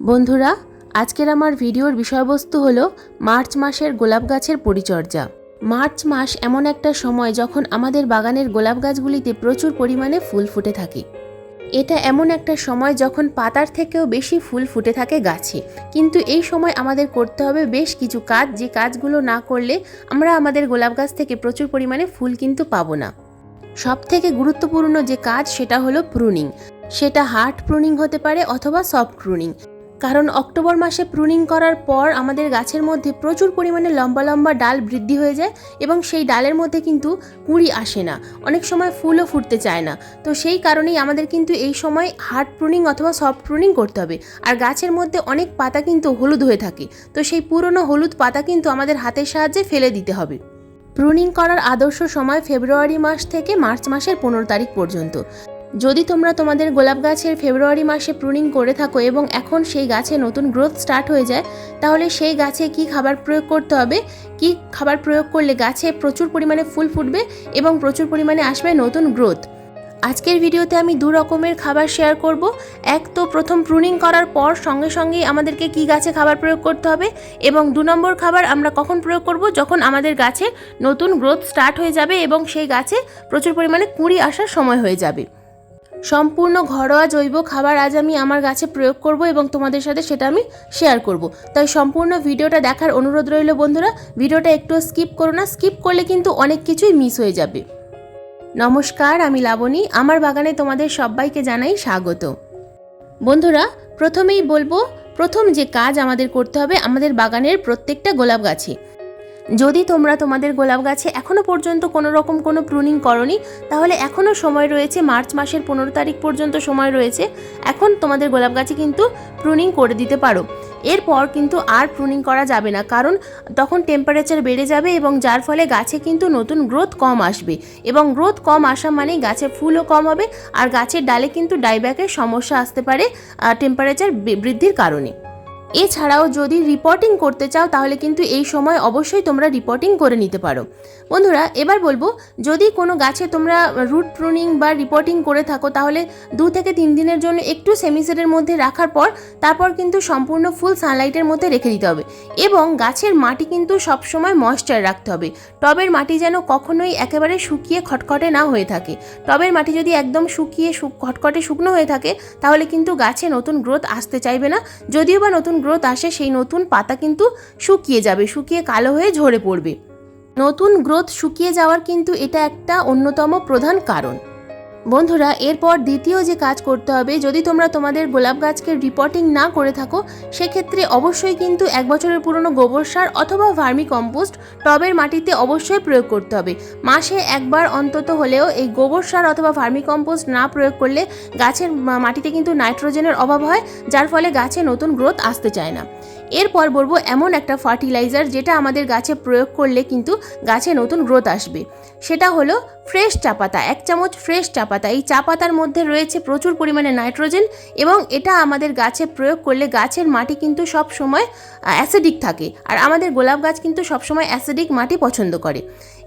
বন্ধুরা, আজকের আমার ভিডিওর বিষয়বস্তু হলো মার্চ মাসের গোলাপ গাছের পরিচর্যা। মার্চ মাস এমন একটা সময় যখন আমাদের বাগানের গোলাপ গাছগুলিতে প্রচুর পরিমাণে ফুল ফুটে থাকে। এটা এমন একটা সময় যখন পাতার থেকেও বেশি ফুল ফুটে থাকে গাছে। কিন্তু এই সময় আমাদের করতে হবে বেশ কিছু কাজ, যে কাজগুলো না করলে আমরা আমাদের গোলাপ গাছ থেকে প্রচুর পরিমাণে ফুল কিন্তু পাবো না। সব থেকে গুরুত্বপূর্ণ যে কাজ সেটা হলো প্রুনিং সেটা হার্ড প্রুনিং হতে পারে অথবা সফট প্রুনিং কারণ অক্টোবর মাসে প্রুনিং করার পর আমাদের গাছের মধ্যে প্রচুর পরিমাণে লম্বা লম্বা ডাল বৃদ্ধি হয়ে যায় এবং সেই ডালের মধ্যে কিন্তু কুঁড়ি আসে না। অনেক সময় ফুলও ফুটতে চায় না। তো সেই কারণেই আমাদের কিন্তু এই সময় হার্ড প্রুনিং অথবা সফট প্রুনিং করতে হবে। আর গাছের মধ্যে অনেক পাতা কিন্তু হলুদ হয়ে থাকে। তো সেই পুরনো হলুদ পাতা কিন্তু আমাদের হাতের সাহায্যে ফেলে দিতে হবে। প্রুনিং করার আদর্শ সময় ফেব্রুয়ারি মাস থেকে মার্চ মাসের পনেরো তারিখ পর্যন্ত। যদি তোমরা তোমাদের গোলাপ গাছের ফেব্রুয়ারি মাসে প্রুনিং করে থাকো এবং এখন সেই গাছে নতুন গ্রোথ স্টার্ট হয়ে যায়, তাহলে সেই গাছে কি খাবার প্রয়োগ করতে হবে? কি খাবার প্রয়োগ করলে গাছে প্রচুর পরিমাণে ফুল ফুটবে এবং প্রচুর পরিমাণে আসবে নতুন গ্রোথ? আজকের ভিডিওতে আমি দু রকমের খাবার শেয়ার করব। এক, তো প্রথম প্রুনিং করার পর সঙ্গে সঙ্গেই আমাদেরকে কি গাছে খাবার প্রয়োগ করতে হবে এবং দু নম্বর খাবার আমরা কখন প্রয়োগ করব? যখন আমাদের গাছে নতুন গ্রোথ স্টার্ট হয়ে যাবে এবং সেই গাছে প্রচুর পরিমাণে কুঁড়ি আসার সময় হয়ে যাবে। সম্পূর্ণ ঘরোয়া জৈব খাবার আজ আমি আমার গাছে প্রয়োগ করব এবং তোমাদের সাথে সেটা আমি শেয়ার করব। তাই সম্পূর্ণ ভিডিওটা দেখার অনুরোধ রইল বন্ধুরা। ভিডিওটা একটু স্কিপ করো না। স্কিপ করলে কিন্তু অনেক কিছুই মিস হয়ে যাবে। নমস্কার, আমি লাবণী। আমার বাগানে তোমাদের সবাইকে জানাই স্বাগত। বন্ধুরা, প্রথমেই বলব, প্রথম যে কাজ আমাদের করতে হবে, আমাদের বাগানের প্রত্যেকটা গোলাপ গাছে। যদি তোমরা তোমাদের গোলাপ গাছে এখনও পর্যন্ত কোনো রকম কোনো প্রুনিং করনি, তাহলে এখনও সময় রয়েছে, মার্চ মাসের পনেরো তারিখ পর্যন্ত সময় রয়েছে, এখন তোমাদের গোলাপ গাছে কিন্তু প্রুনিং করে দিতে পারো। এরপর কিন্তু আর প্রুনিং করা যাবে না, কারণ তখন টেম্পারেচার বেড়ে যাবে এবং যার ফলে গাছে কিন্তু নতুন গ্রোথ কম আসবে। এবং গ্রোথ কম আসা মানে গাছে ফুলও কম হবে, আর গাছের ডালে কিন্তু ডাইব্যাকের সমস্যা আসতে পারে টেম্পারেচার বৃদ্ধির কারণে। এছাড়াও যদি রিপোর্টিং করতে চাও, তাহলে কিন্তু এই সময় অবশ্যই তোমরা রিপোর্টিং করে নিতে পারো। বন্ধুরা, এবার বলব, যদি কোনো গাছে তোমরা রুট প্রুনিং বা রিপোর্টিং করে থাকো, তাহলে দু থেকে তিন দিনের জন্য একটু সেমিসেটের মধ্যে রাখার পর, তারপর কিন্তু সম্পূর্ণ ফুল সানলাইটের মধ্যে রেখে দিতে হবে। এবং গাছের মাটি কিন্তু সবসময় ময়েশ্চার রাখতে হবে। টবের মাটি যেন কখনোই একেবারে শুকিয়ে খটখটে না হয়ে থাকে। টবের মাটি যদি একদম শুকিয়ে খটখটে শুকনো হয়ে থাকে, তাহলে কিন্তু গাছে নতুন গ্রোথ আসতে চাইবে না। যদিও বা নতুন গ্রোথ আসে, সেই নতুন পাতা কিন্তু শুকিয়ে যাবে, শুকিয়ে কালো হয়ে ঝরে পড়বে। নতুন গ্রোথ শুকিয়ে যাওয়ার কিন্তু এটা একটা অন্যতম প্রধান কারণ। বন্ধুরা, এরপর দ্বিতীয় যে কাজ করতে হবে, যদি তোমরা তোমাদের গোলাপ গাছকে রিপোর্টিং না করে থাকো, সেক্ষেত্রে অবশ্যই কিন্তু এক বছরের পুরনো গোবর সার অথবা ভার্মি কম্পোস্ট টবের মাটিতে অবশ্যই প্রয়োগ করতে হবে। মাসে একবার অন্তত হলেও এই গোবর সার অথবা ভার্মি কম্পোস্ট না প্রয়োগ করলে গাছের মাটিতে কিন্তু নাইট্রোজেনের অভাব হয়, যার ফলে গাছে নতুন গ্রোথ আসতে চায় না। এরপর বলব, এমন একটা ফার্টিলাইজার যেটা আমাদের গাছে প্রয়োগ করলে কিন্তু গাছে নতুন গ্রোথ আসবে। সেটা হলো ফ্রেশ চা পাতা, এক চামচ ফ্রেশ চা পাতা। এই চা পাতার মধ্যে রয়েছে প্রচুর পরিমাণে নাইট্রোজেন এবং এটা আমাদের গাছে প্রয়োগ করলে গাছের মাটি কিন্তু সব সময় অ্যাসিডিক থাকে। আর আমাদের গোলাপ গাছ কিন্তু সবসময় অ্যাসিডিক মাটি পছন্দ করে।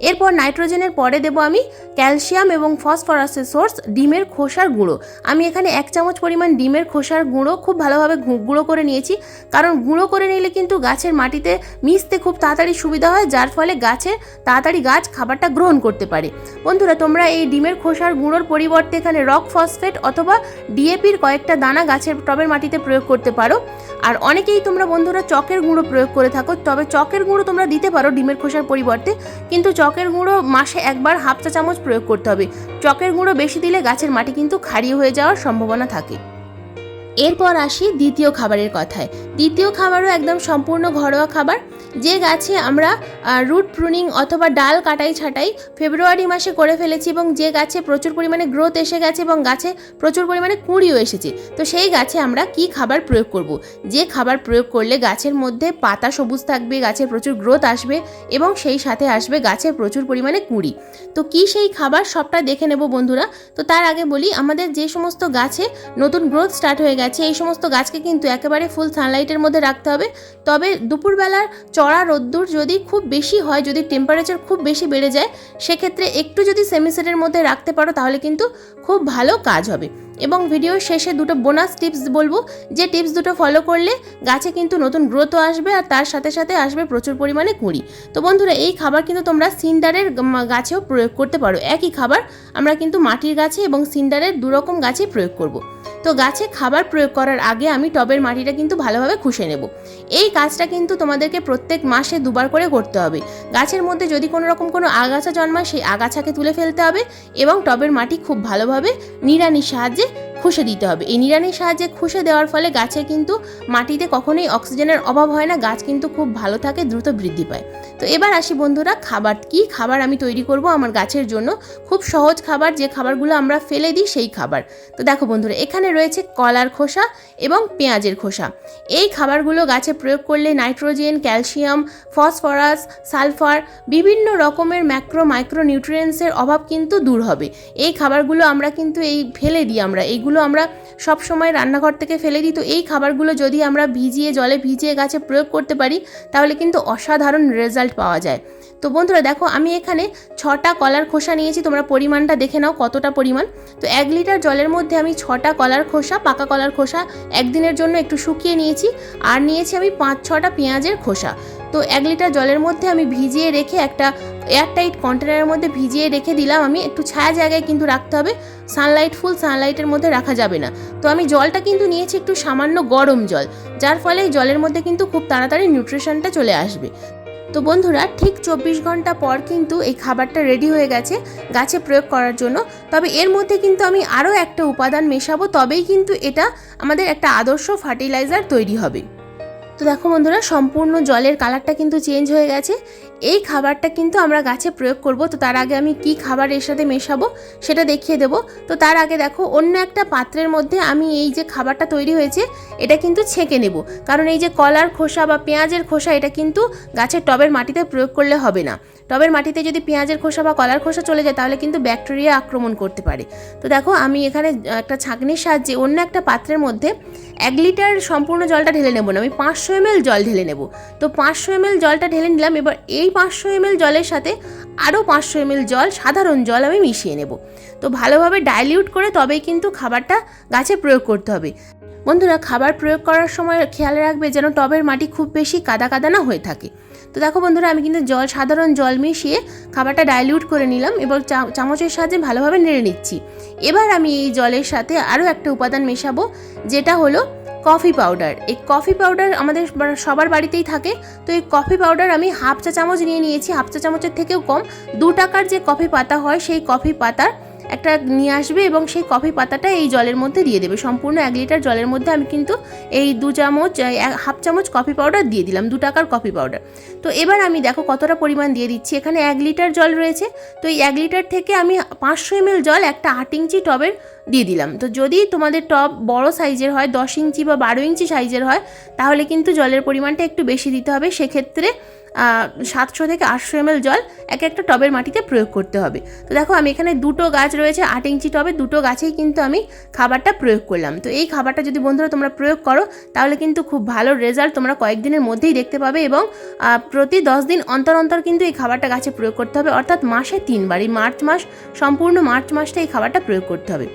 এরপর নাইট্রোজেনের পরে দেবো আমি ক্যালসিয়াম এবং ফসফরাসের সোর্স, ডিমের খোসার গুঁড়ো। আমি এখানে এক চামচ পরিমাণ ডিমের খোসার গুঁড়ো খুব ভালোভাবে গুঁড়ো করে নিয়েছি। কারণ গুঁড়ো করে নিলে কিন্তু গাছের মাটিতে মিশতে খুব তাড়াতাড়ি সুবিধা হয়, যার ফলে গাছের তাড়াতাড়ি গাছ খাবারটা গ্রহণ করতে পারে। বন্ধুরা, তোমরা এই ডিমের খোসার গুঁড়োর পরিবর্তে এখানে রক ফসফেট অথবা ডিএপির কয়েকটা দানা গাছের টবের মাটিতে প্রয়োগ করতে পারো। আর অনেকেই তোমরা বন্ধুরা চকের গুঁড়ো প্রয়োগ করে থাকো, তবে চকের গুঁড়ো তোমরা দিতে পারো ডিমের খোসার পরিবর্তে, কিন্তু চকের গুঁড়ো মাসে একবার হাফ চা চামচ প্রয়োগ করতে হবে। চকের গুঁড়ো বেশি দিলে গাছের মাটি কিন্তু খাড়ি হয়ে যাওয়ার সম্ভাবনা থাকে। এরপর আসি দ্বিতীয় খাবারের কথায়। দ্বিতীয় খাবারও একদম সম্পূর্ণ ঘরোয়া খাবার। যে গাছে আমরা রুট প্রুনিং অথবা ডাল কাটাই ছাটাই ফেব্রুয়ারি মাসে করে ফেলেছি এবং যে গাছে প্রচুর পরিমাণে গ্রোথ এসে গেছে এবং গাছে প্রচুর পরিমাণে কুঁড়িও এসেছে, তো সেই গাছে আমরা কি খাবার প্রয়োগ করব? যে খাবার প্রয়োগ করলে গাছের মধ্যে পাতা সবুজ থাকবে গাছের প্রচুর গ্রোথ আসবে এবং সেই সাথে আসবে গাছে প্রচুর পরিমাণে কুঁড়ি। তো কি সেই খাবার সবটা দেখে নেব বন্ধুরা। তো তার আগে বলি, আমাদের যে সমস্ত গাছে নতুন গ্রোথ স্টার্ট হয়ে গেছে গেছে, এই সমস্ত গাছকে কিন্তু একেবারে ফুল সানলাইটের মধ্যে রাখতে হবে। তবে দুপুরবেলার চড়া রোদ্দুর যদি খুব বেশি হয়, যদি টেম্পারেচার খুব বেশি বেড়ে যায়, সেক্ষেত্রে একটু যদি সেমিসেটের মধ্যে রাখতে পারো, তাহলে কিন্তু খুব ভালো কাজ হবে। এবং ভিডিওর শেষে দুটো বোনাস টিপস বলব। যে টিপস দুটো ফলো করলে গাছে কিন্তু নতুন গ্রোথও আসবে আর তার সাথে সাথে আসবে প্রচুর পরিমাণে কুঁড়ি। তো বন্ধুরা, এই খাবার কিন্তু তোমরা সিন্ডারের গাছেও প্রয়োগ করতে পারো। একই খাবার আমরা কিন্তু মাটির গাছে এবং সিন্ডারের দুরকম গাছে প্রয়োগ করব। তো গাছে খাবার প্রয়োগ করার আগে আমি টবের মাটিটা কিন্তু ভালোভাবে খুশে নেব। এই কাজটা কিন্তু তোমাদেরকে প্রত্যেক মাসে দুবার করে করতে হবে। গাছের মধ্যে যদি কোনো রকম কোনো আগাছা জন্মায়, সেই আগাছাকে তুলে ফেলতে হবে এবং টবের মাটি খুব ভালোভাবে নিড়ানির সাহায্যে খুশে দিতে হবে। এই নিড়ানির সাহায্যে খুশে দেওয়ার ফলে গাছে কিন্তু মাটিতে কখনোই অক্সিজেনের অভাব হয় না, গাছ কিন্তু খুব ভালো থাকে, দ্রুত বৃদ্ধি পায়। তো এবার আসি বন্ধুরা, খাবার কি খাবার আমি তৈরি করব আমার গাছের জন্য? খুব সহজ খাবার, যে খাবারগুলো আমরা ফেলে দিই সেই খাবার। তো দেখো বন্ধুরা, এখানে রয়েছে কলার খোসা এবং পেঁয়াজের খোসা। এই খাবারগুলো গাছে প্রয়োগ করলে নাইট্রোজেন, ক্যালসিয়াম, ফসফরাস, সালফার, বিভিন্ন রকমের ম্যাক্রো মাইক্রো নিউট্রিয়েন্টসের অভাব কিন্তু দূর হবে। এই খাবারগুলো আমরা কিন্তু এই ফেলে দিই আমরা, এইগুলো আমরা সব সময় রান্নাঘর থেকে ফেলে দিই। তো এই খাবারগুলো যদি আমরা ভিজিয়ে, জলে ভিজিয়ে গাছে প্রয়োগ করতে পারি, তাহলে কিন্তু অসাধারণ রেজাল্ট পাওয়া যায়। তো বন্ধুরা দেখো, আমি এখানে ছটা কলার খোসা নিয়েছি, তোমরা পরিমাণটা দেখে নাও কতটা পরিমাণ। তো এক লিটার জলের মধ্যে আমি ছটা কলার খোসা, পাকা কলার খোসা একদিনের জন্য একটু শুকিয়ে নিয়েছি, আর নিয়েছি আমি পাঁচ ছটা পেঁয়াজের খোসা। তো এক লিটার জলের মধ্যে আমি ভিজিয়ে রেখে একটা এয়ারটাইট কন্টেনারের মধ্যে ভিজিয়ে রেখে দিলাম আমি। একটু ছায়া জায়গায় কিন্তু রাখতে হবে। সানলাইট ফুল সানলাইটের মধ্যে রাখা যাবে না। তো আমি জলটা কিন্তু নিয়েছি একটু সামান্য গরম জল, যার ফলে এই জলের মধ্যে কিন্তু খুব তাড়াতাড়ি নিউট্রিশনটা চলে আসবে। তো বন্ধুরা, ঠিক চব্বিশ ঘণ্টা পর কিন্তু এই খাবারটা রেডি হয়ে গেছে গাছে প্রয়োগ করার জন্য। তবে এর মধ্যে কিন্তু আমি আরও একটা উপাদান মেশাবো, তবেই কিন্তু এটা আমাদের একটা আদর্শ ফার্টিলাইজার তৈরি হবে। তো দেখো বন্ধুরা, সম্পূর্ণ জলের কালারটা কিন্তু চেঞ্জ হয়ে গেছে। এই খাবারটা কিন্তু আমরা গাছে প্রয়োগ করব। তো তার আগে আমি কি খাবার এর সাথে মেশাবো সেটা দেখিয়ে দেবো। তো তার আগে দেখো, অন্য একটা পাত্রের মধ্যে আমি এই যে খাবারটা তৈরি হয়েছে, এটা কিন্তু ছেঁকে নেব। কারণ এই যে কলার খোসা বা পেঁয়াজের খোসা, এটা কিন্তু গাছের টবের মাটিতে প্রয়োগ করলে হবে না। টবের মাটিতে যদি পেঁয়াজের খোসা বা কলার খোসা চলে যায়, তাহলে কিন্তু ব্যাকটেরিয়া আক্রমণ করতে পারে। তো দেখো, আমি এখানে একটা ছাঁকনির সাহায্যে অন্য একটা পাত্রের মধ্যে এক লিটার সম্পূর্ণ জলটা ঢেলে নেব না, আমি পাঁচশো এমএল জল ঢেলে নেব। তো পাঁচশো এমএল জলটা ঢেলে নিলাম, এবার এই পাঁচশো এমএল জলের সাথে আরও পাঁচশো এমএল জল, সাধারণ জল আমি মিশিয়ে নেব। তো ভালোভাবে ডাইলিউট করে তবেই কিন্তু খাবারটা গাছে প্রয়োগ করতে হবে। বন্ধুরা, খাবার প্রয়োগ করার সময় খেয়াল রাখবে যেন টবের মাটি খুব বেশি কাদা কাদা না হয়ে থাকে। তো দেখো বন্ধুরা, আমি কিন্তু জল, সাধারণ জল মিশিয়ে খাবারটা ডাইলিউট করে নিলাম এবার চা- চামচের সাহায্যে ভালোভাবে নেড়ে নিচ্ছি। এবার আমি এই জলের সাথে আরও একটা উপাদান মেশাবো, যেটা হলো কফি পাউডার এই কফি পাউডার আমাদের সবার বাড়িতেই থাকে, তো এই কফি পাউডার আমি হাফ চা চামচ নিয়ে নিয়েছি। হাফ চা চামচের থেকেও কম। দু টাকার যে কফি পাতা হয়, সেই কফি পাতার একটা নিয়ে আসবে এবং সেই কফি পাতাটা এই জলের মধ্যে দিয়ে দেবে। সম্পূর্ণ এক লিটার জলের মধ্যে আমি কিন্তু এই দু চামচ হাফ চামচ কফি পাউডার দিয়ে দিলাম, দু টাকার কফি পাউডার। তো এবার আমি দেখো কতটা পরিমাণ দিয়ে দিচ্ছি। এখানে এক লিটার জল রয়েছে। তো এই এক লিটার থেকে আমি পাঁচশো এমএল জল একটা আট ইঞ্চি টবের দিয়ে দিলাম। তো যদি তোমাদের টব বড় সাইজের হয়, দশ ইঞ্চি বা বারো ইঞ্চি সাইজের হয়, তাহলে কিন্তু জলের পরিমাণটা একটু বেশি দিতে হবে। সেক্ষেত্রে সাতশো থেকে আটশো এমএল জল এক একটা টবের মাটিতে প্রয়োগ করতে হবে। তো দেখো আমি এখানে দুটো গাছ রয়েছে, আট ইঞ্চি টবে, দুটো গাছেই কিন্তু আমি খাবারটা প্রয়োগ করলাম। তো এই খাবারটা যদি বন্ধুরা তোমরা প্রয়োগ করো, তাহলে কিন্তু খুব ভালো রেজাল্ট তোমরা কয়েকদিনের মধ্যেই দেখতে পাবে এবং প্রতি দশ দিন অন্তর অন্তর কিন্তু এই খাবারটা গাছে প্রয়োগ করতে হবে। অর্থাৎ মাসে তিনবার, এই মার্চ মাস, সম্পূর্ণ মার্চ মাসটা এই খাবারটা প্রয়োগ করতে হবে।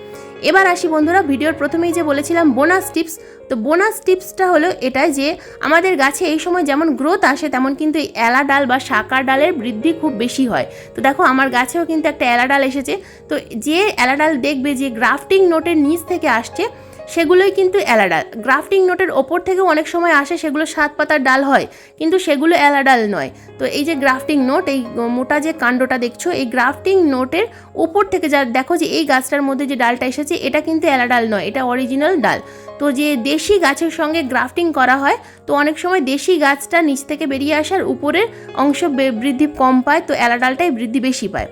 এবার আসি বন্ধুরা, ভিডিওর প্রথমেই যে বলেছিলাম বোনাস টিপস তো বোনাস টিপসটা হলো এটাই যে আমাদের গাছে এই সময় যেমন গ্রোথ আসে, তেমন কিন্তু এই এলা ডাল বা শাকার ডালের বৃদ্ধি খুব বেশি হয়। তো দেখো, আমার গাছেও কিন্তু একটা এলা ডাল এসেছে। তো যে এলা ডাল দেখবে যে গ্রাফটিং নোটের নিচ থেকে আসছে সেগুলোই কিন্তু এলা ডাল গ্রাফটিং নোটের ওপর থেকেও অনেক সময় আসে সেগুলো সাত পাতার ডাল হয়, কিন্তু সেগুলো এলা ডাল নয়। তো এই যে গ্রাফটিং নোট, এই মোটা যে কাণ্ডটা দেখছ, এই গ্রাফটিং নোটের ওপর থেকে যা দেখো যে এই গাছটার মধ্যে যে ডালটা এসেছে, এটা কিন্তু এলা ডাল নয়, এটা অরিজিনাল ডাল। তো যে দেশি গাছের সঙ্গে গ্রাফটিং করা হয়, তো অনেক সময় দেশি গাছটা নিচ থেকে বেরিয়ে আসার উপরের অংশ বৃদ্ধি কম পায়, তো এলা ডালটাই বৃদ্ধি বেশি পায়।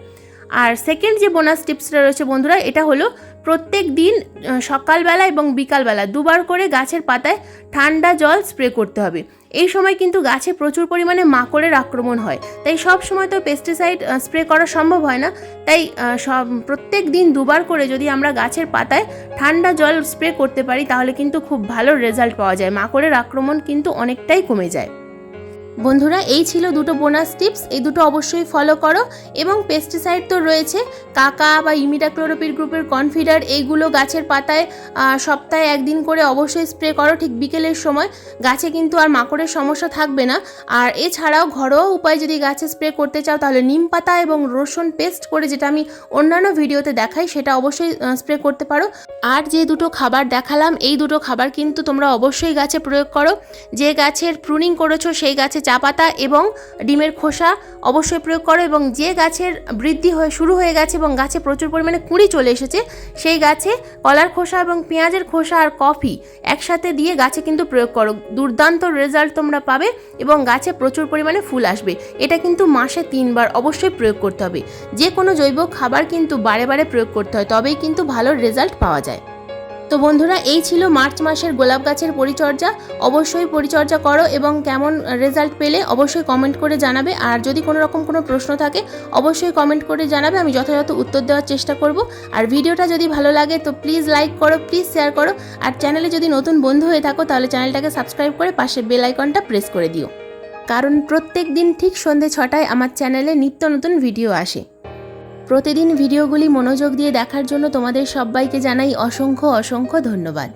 আর সেকেন্ড যে বোনাস টিপসটা রয়েছে বন্ধুরা, এটা হলো প্রত্যেক দিন সকালবেলা এবং বিকালবেলা দুবার করে গাছের পাতায় ঠান্ডা জল স্প্রে করতে হবে। এই সময় কিন্তু গাছে প্রচুর পরিমাণে মাকড়ের আক্রমণ হয়। তাই সব সময় তো পেস্টিসাইড স্প্রে করা সম্ভব হয় না। তাই সব, প্রত্যেক দিন দুবার করে যদি আমরা গাছের পাতায় ঠান্ডা জল স্প্রে করতে পারি, তাহলে কিন্তু খুব ভালো রেজাল্ট পাওয়া যায়। মাকড়ের আক্রমণ কিন্তু অনেকটাই কমে যায়। বন্ধুরা, এই ছিল দুটো বোনাস টিপস এই দুটো অবশ্যই ফলো করো এবং পেস্টিসাইড তো রয়েছে। কাকা বা ইমিডাক্লোরোপিড গ্রুপের কনফিডার এইগুলো গাছের পাতায় সপ্তাহে একদিন করে অবশ্যই স্প্রে করো, ঠিক বিকেলের সময়। গাছে কিন্তু আর মাকড়ের সমস্যা থাকবে না। আর এছাড়াও ঘরোয়া উপায় যদি গাছে স্প্রে করতে চাও, তাহলে নিম পাতা এবং রসুন পেস্ট করে যেটা আমি অন্যান্য ভিডিওতে দেখাই, সেটা অবশ্যই স্প্রে করতে পারো। আর যে দুটো খাবার দেখালাম, এই দুটো খাবার কিন্তু তোমরা অবশ্যই গাছে প্রয়োগ করো। যে গাছের প্রুনিং করেছ, সেই গাছে চা পাতা এবং ডিমের খোসা অবশ্যই প্রয়োগ করো এবং যে গাছের বৃদ্ধি হয়ে শুরু হয়ে গেছে এবং গাছে প্রচুর পরিমাণে কুঁড়ি চলে এসেছে, সেই গাছে কলার খোসা এবং পেঁয়াজের খোসা আর কফি একসাথে দিয়ে গাছে কিন্তু প্রয়োগ করো। দুর্দান্ত রেজাল্ট তোমরা পাবে এবং গাছে প্রচুর পরিমাণে ফুল আসবে। এটা কিন্তু মাসে তিনবার অবশ্যই প্রয়োগ করতে হবে। যে কোনো জৈব খাবার কিন্তু বারে বারে প্রয়োগ করতে হয়, তবেই কিন্তু ভালো রেজাল্ট পাওয়া যায়। তো বন্ধুরা, এই ছিল মার্চ মাসের গোলাপ গাছের পরিচর্যা। অবশ্যই পরিচর্যা করো এবং কেমন রেজাল্ট পেলে অবশ্যই কমেন্ট করে জানাবে। আর যদি কোনো রকম কোনো প্রশ্ন থাকে, অবশ্যই কমেন্ট করে জানাবে। আমি যথাযথ উত্তর দেওয়ার চেষ্টা করব। আর ভিডিওটা যদি ভালো লাগে, তো প্লিজ লাইক করো প্লিজ শেয়ার করো। আর চ্যানেলে যদি নতুন বন্ধু হয়ে থাকো, তাহলে চ্যানেলটাকে সাবস্ক্রাইব করে পাশে বেল আইকনটা প্রেস করে দিও। কারণ প্রত্যেক দিন ঠিক সন্ধে ছটায় আমার চ্যানেলে নিত্য নতুন ভিডিও আসে। প্রতিদিন ভিডিওগুলি মনোযোগ দিয়ে দেখার জন্য তোমাদের সবাইকে জানাই অসংখ্য অসংখ্য ধন্যবাদ।